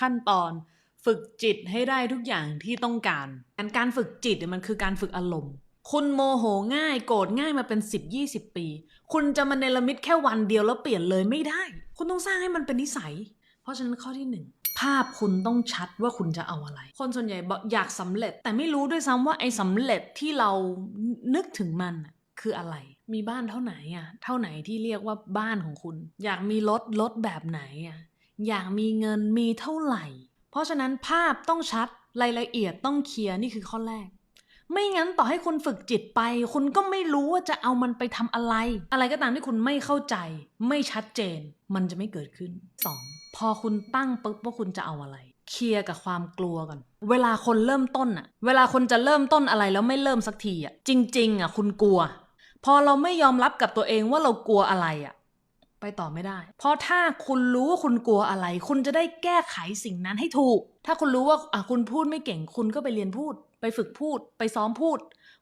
ขั้นตอน ฝึกจิตให้ได้ทุกอย่างที่ต้องการการฝึกจิตมันคือการฝึกอารมณ์ คุณโมโหง่ายโกรธง่ายมาเป็น 10 20 ปี คุณจะมาเนรมิตแค่วันเดียวแล้วเปลี่ยนเลยไม่ได้ คุณต้องสร้างให้มันเป็นนิสัย เพราะฉะนั้นข้อที่หนึ่งภาพคุณต้องชัดว่าคุณจะเอาอะไร คนส่วนใหญ่อยากสำเร็จ แต่ไม่รู้ด้วยซ้ำว่าไอ้สำเร็จที่เรานึกถึงมันคืออะไร มีบ้านเท่าไหนอะ เท่าไหนที่เรียกว่าบ้านของคุณ อยากมีรถรถแบบไหนอะ อยากมีเงินมีเท่าไหร่ เพราะฉะนั้นภาพต้องชัดรายละเอียดต้องเคลียร์นี่คือข้อแรก ไม่งั้นต่อให้คุณฝึกจิตไป คุณก็ไม่รู้ว่าจะเอามันไปทำอะไร อะไรก็ตามที่คุณไม่เข้าใจ ไม่ชัดเจน มันจะไม่เกิดขึ้น 2. พอคุณตั้งปุ๊บว่าคุณจะเอาอะไรเคลียร์กับความกลัวก่อน เวลาคนเริ่มต้นอะเวลาคนจะเริ่มต้นอะไรแล้วไม่เริ่มสักทีอะจริง ๆอะคุณกลัว พอเราไม่ยอมรับกับตัวเองว่าเรากลัวอะไรอะ ต่อไม่ได้ เพราะถ้าคุณรู้ว่าคุณกลัวอะไร คุณจะได้แก้ไขสิ่งนั้นให้ถูก ถ้าคุณรู้ว่าอะคุณพูดไม่เก่ง คุณก็ไปเรียนพูด ไปฝึกพูด ไปซ้อมพูด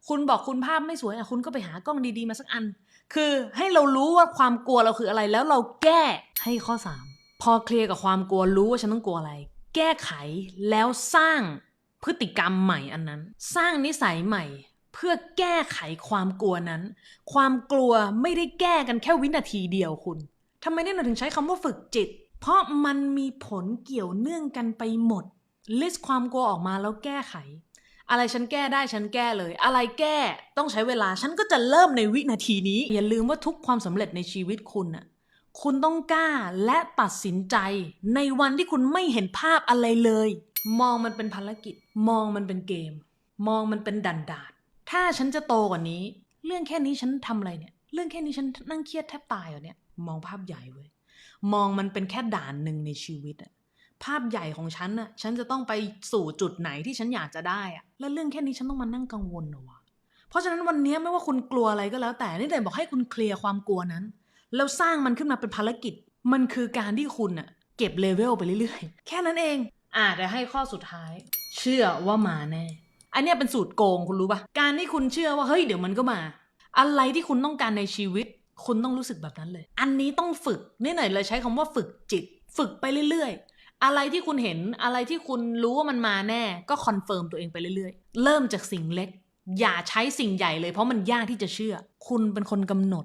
คุณบอกคุณภาพไม่สวยอะคุณก็ไปหากล้องดีๆมาสักอัน คือให้เรารู้ว่าความกลัวเราคืออะไร แล้วเราแก้ให้ข้อ 3 พอเคลียร์กับความกลัวรู้ว่าฉันต้องกลัวอะไร แก้ไขแล้วสร้างพฤติกรรมใหม่อันนั้น สร้างนิสัยใหม่เพื่อแก้ไขความกลัวนั้น ความกลัวไม่ได้แก้กันแค่วินาทีเดียวคุณ ทำไมเนี่ยเราถึงใช้คำว่าฝึกจิต เพราะมันมีผลเกี่ยวเนื่องกันไปหมด ลิสต์ความกลัวออกมาแล้วแก้ไข อะไรฉันแก้ได้ฉันแก้เลย อะไรแก้ต้องใช้เวลาฉันก็จะเริ่มในวินาทีนี้ อย่าลืมว่าทุกความสำเร็จในชีวิตคุณน่ะคุณต้องกล้าและตัดสินใจ ในวันที่คุณไม่เห็นภาพอะไรเลย มองมันเป็นภารกิจ มองมันเป็นเกม มองมันเป็นดันดาดถ้าฉันจะโตกว่านี้ เรื่องแค่นี้ฉันทำอะไรเนี่ย เรื่องแค่นี้ฉันนั่งเครียดแทบตายเหรอเนี่ย มองภาพใหญ่เว้ย มองมันเป็นแค่ด่านหนึ่งในชีวิตอะภาพใหญ่ของฉันน่ะฉันจะต้องไปสู่จุดไหนที่ฉันอยากจะได้อะแล้วเรื่องแค่นี้ฉันต้องมานั่งกังวลเหรอวะเพราะฉะนั้นวันนี้ไม่ว่าคุณกลัวอะไรก็แล้วแต่นี่แต่บอกให้คุณเคลียร์ความกลัวนั้น แล้วสร้างมันขึ้นมาเป็นภารกิจ มันคือการที่คุณน่ะเก็บเลเวลไปเรื่อยๆ แค่นั้นเองอาแต่ให้ข้อสุดท้าย เชื่อว่ามาแน่ อันเนี้ยเป็นสูตรโกงคุณรู้ปะการที่คุณเชื่อว่าเฮ้ยเดี๋ยวมันก็มา อะไรที่คุณต้องการในชีวิต คุณต้องรู้สึกแบบนั้นเลย อันนี้ต้องฝึกนี่หน่อยเลยใช้คำว่าฝึกจิต ฝึกไปเรื่อยๆ อะไรที่คุณเห็นอะไรที่คุณรู้ว่ามันมาแน่ ก็คอนเฟิร์มตัวเองไปเรื่อยๆ เริ่มจากสิ่งเล็ก อย่าใช้สิ่งใหญ่เลยเพราะมันยากที่จะเชื่อ คุณเป็นคนกำหนด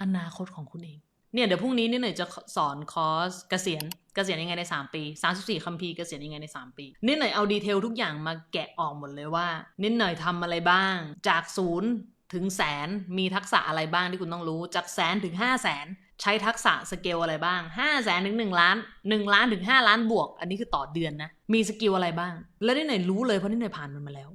อนาคตของคุณเองเนี่ยเดี๋ยวพรุ่งนี้นี่หน่อยจะสอนคอร์สเกษียณเกษียณยังไงใน 3 ปี 34คัมภีร์เกษียณยังไงใน 3 ปี นิดหน่อยเอาดีเทลทุกอย่างมาแกะออกหมดเลยว่า นิดหน่อยทำอะไรบ้าง จากศูนย์ ถึงแสนมีทักษะอะไรบ้างที่คุณต้องรู้ จากแสนถึง5 0 0แสนใช้ทักษะสเกลอะไรบ้าง5 0 0แสนถึง1ล้าน1ล้านถึง5ล้านบวก อันนี้คือต่อเดือนนะ มีสกิลอะไรบ้าง แล้วนี่ไหน่อยรู้เลยเพราะนี่ไหน่อยผ่านมันมาแล้ว